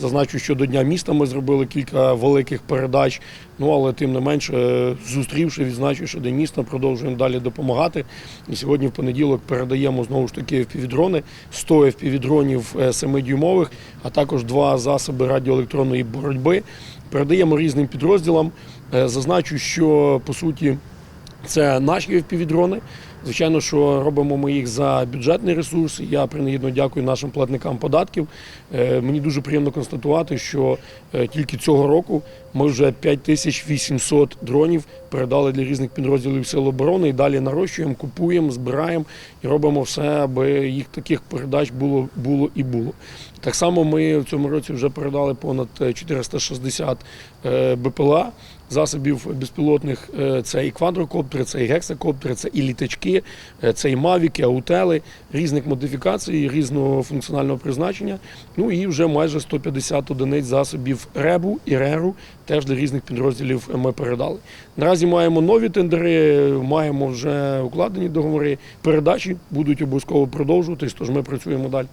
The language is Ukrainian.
Зазначу, що до Дня міста ми зробили кілька великих передач. Ну але тим не менше, е, зустрівши, відзначу, що День міста продовжуємо далі допомагати. І сьогодні в понеділок передаємо знову ж таки FPV-дрони, 100 FPV-дронів 7-дюймових, а також два засоби радіоелектронної боротьби. Передаємо різним підрозділам. Е, Зазначу, що по суті це наші FPV-дрони. Звичайно, що робимо ми їх за бюджетний ресурс. Я принагідно дякую нашим платникам податків. Е, Мені дуже приємно констатувати, що е, тільки цього року ми вже 5800 дронів передали для різних підрозділів Сил оборони і далі нарощуємо, купуємо, збираємо і робимо все, аби їх таких передач було, було і було. Так само ми в цьому році вже передали понад е, 460 е, БПЛА засобів безпілотних. Е, Це і квадрокоптери, це і гексакоптери, це і літачки, е, це і мавіки, аутели, різних модифікацій, різного функціонального призначення. Ну і вже майже 150 одиниць засобів РЕБу і РЕРу теж для різних підрозділів ми передали. Наразі маємо нові тендери, маємо вже укладені договори. Передачі будуть обов'язково продовжуватись, тож ми працюємо далі.